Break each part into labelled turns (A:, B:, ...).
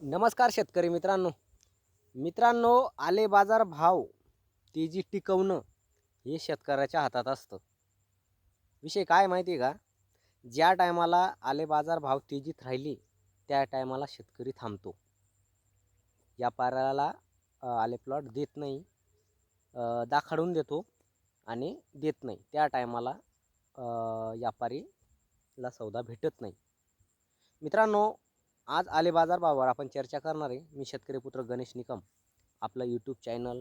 A: नमस्कार शेतकरी मित्रांनो. मित्रांनो आले बाजार भाव तेजी टिकवणं हे शेतकऱ्याच्या हातात असतं. विषय काय माहिती आहे का? ज्या टायमाला आले बाजार भाव तेजीत राहिली त्या टायमाला शेतकरी थांबतो. व्यापाऱ्याला अ, आले प्लॉट देत नाही दाखाडून देतो आणि देत नाही. त्या टायमाला व्यापारीला सौदा भेटत नाही. मित्रांनो आज आले बाजार भावावर आपण चर्चा करणार आहे. मी शेतकरी पुत्र गणेश निकम. आपलं यूट्यूब चॅनल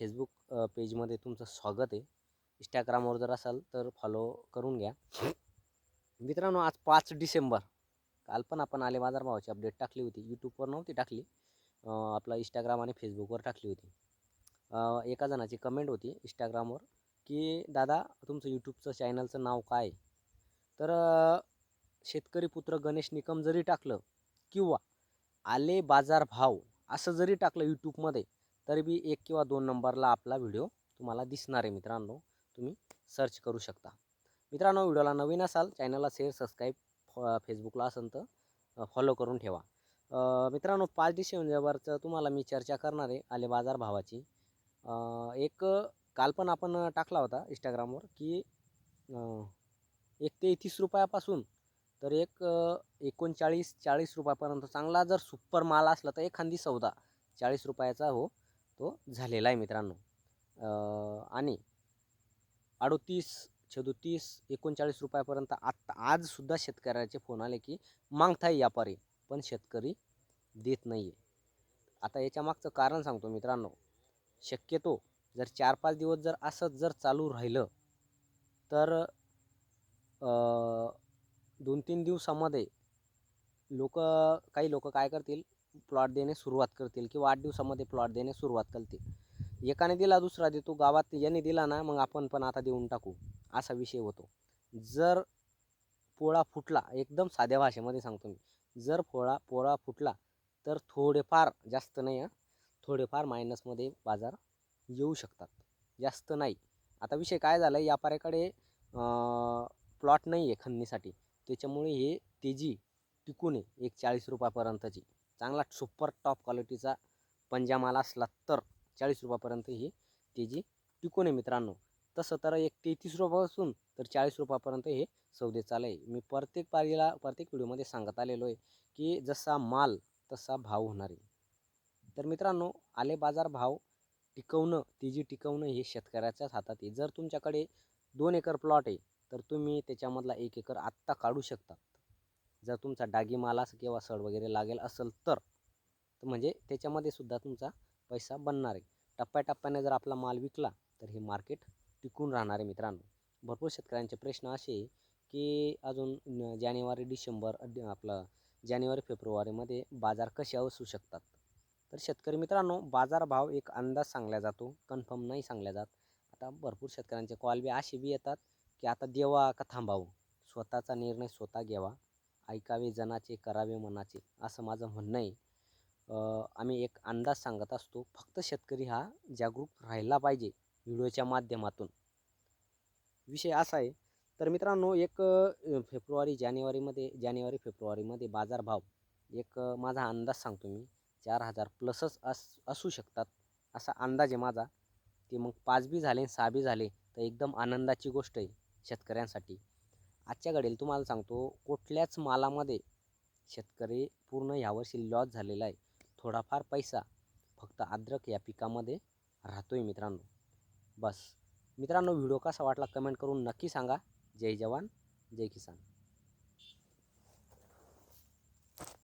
A: फेसबुक पेजमध्ये तुमचं स्वागत आहे. इंस्टाग्रामवर जर असाल तर फॉलो करून घ्या. मित्रांनो आज पाच डिसेंबर. काल पण आपण आले बाजार भावाची अपडेट टाकली होती. यूट्यूबवर नव्हती टाकली. आपला इंस्टाग्राम आणि फेसबुकवर टाकली होती. एका जणाची कमेंट होती इंस्टाग्रामवर की दादा तुमचं यूट्यूबचं चॅनलचं नाव काय? आहे? तर शेतकरी पुत्र गणेश निकम जरी टाकलं किंवा आले बाजार भाव असं जरी टाकलं यूट्यूबमध्ये तरी बी एक किंवा दोन नंबरला आपला व्हिडिओ तुम्हाला दिसणार आहे मित्रांनो. तुम्ही सर्च करू शकता. मित्रांनो व्हिडिओला नवीन असाल चॅनलला शेअर सबस्क्राईब फेसबुकला असेल तर फॉलो करून ठेवा. मित्रांनो पाच डिसेंबरचं तुम्हाला मी चर्चा करणार आहे आले बाजार भावाची एक काल पण आपण टाकला होता इंस्टाग्रामवर की एक ते तीस रुपयापासून तर एक एकोणचाळीस चाळीस रुपयापर्यंत चांगला जर सुपर माल असला तर एखादी सौदा चाळीस रुपयाचा हो तो झालेला आहे मित्रांनो. आणि अडोतीस छदोतीस एकोणचाळीस रुपयापर्यंत आत्ता आजसुद्धा शेतकऱ्याचे फोन आले की मागताय व्यापारी पण शेतकरी देत नाही आहे आता याच्या मागचं कारण सांगतो मित्रांनो. शक्यतो जर चार पाच दिवस जर असंच जर चालू राहिलं तर दोन तीन दिवसामध्ये लोक काही लोक काय करतील? प्लॉट देणे सुरुवात करतील किंवा आठ दिवसामध्ये प्लॉट देणे सुरुवात करतील. एकाने दिला दुसरा देतो. गावात याने दिला ना मग आपण पण आता देऊन टाकू. असा विषय होतो. जर पोळा फुटला एकदम साध्या भाषेमध्ये सांगतो मी. जर पोळा पोळा फुटला तर थोडेफार जास्त नाही थोडेफार मायनसमध्ये बाजार येऊ शकतात. जास्त नाही. आता विषय काय झाला आहे व्यापाऱ्याकडे प्लॉट नाही आहे खंदीसाठी त्याच्यामुळे हे तेजी टिकून आहे एक चाळीस रुपयापर्यंतची. चांगला सुपर टॉप क्वालिटीचा पंजामाल असला तर चाळीस रुपयापर्यंत ही तेजी टिकून आहे मित्रांनो. तसं तर एक तेहतीस रुपयापासून तर चाळीस रुपयापर्यंत हे सौदे चालू आहे मी प्रत्येक पारीला प्रत्येक व्हिडिओमध्ये सांगत आलेलो आहे की जसा माल तसा भाव होणार आहे. तर मित्रांनो आले बाजार भाव टिकवणं तेजी टिकवणं हे शेतकऱ्याच्याच हातात आहे. जर तुमच्याकडे दोन एकर प्लॉट आहे तर तुम्ही त्याच्यामधला एक एकर आत्ता काढू शकता. जर तुमचा डागी माल असं किंवा सड वगैरे लागेल असेल तर म्हणजे त्याच्यामध्ये सुद्धा तुमचा पैसा बनणार आहे. टप्प्याटप्प्याने जर आपला माल विकला तर हे मार्केट टिकून राहणार आहे मित्रांनो. भरपूर शेतकऱ्यांचे प्रश्न असे की अजून जानेवारी डिसेंबर आपलं जानेवारी फेब्रुवारीमध्ये बाजार कसे असू शकतात? तर शेतकरी मित्रांनो बाजार भाव एक अंदाज सांगला जातो कन्फर्म नाही सांगला जात. आता भरपूर शेतकऱ्यांचे कॉल बी असे बी येतात की आता देवा का थांबावं? स्वतःचा निर्णय स्वतः घ्यावा. ऐकावे जनाचे करावे मनाचे असं माझं म्हणणं आहे. आम्ही एक अंदाज सांगत असतो फक्त शेतकरी हा जागरूक राहिला पाहिजे व्हिडिओच्या माध्यमातून. विषय असा आहे. तर मित्रांनो एक फेब्रुवारी जानेवारीमध्ये जानेवारी फेब्रुवारीमध्ये बाजारभाव. एक माझा अंदाज सांगतो मी. चार हजार प्लसच अस असू शकतात असा अंदाज आहे माझा. ते मग पाच बी झाले सहा बी झाले तर एकदम आनंदाची गोष्ट आहे. शेतकऱ्यांसाठी. आजच्या घडीला तुम्हाला सांगतो कुठल्याच मालामध्ये शेतकरी पूर्ण यावर्षी लॉस झालेला आहे. थोडाफार पैसा फक्त अद्रक या पिकामध्ये राहतो आहे मित्रांनो. बस. मित्रांनो व्हिडिओ कसा वाटला कमेंट करून नक्की सांगा. जय जवान जय किसान.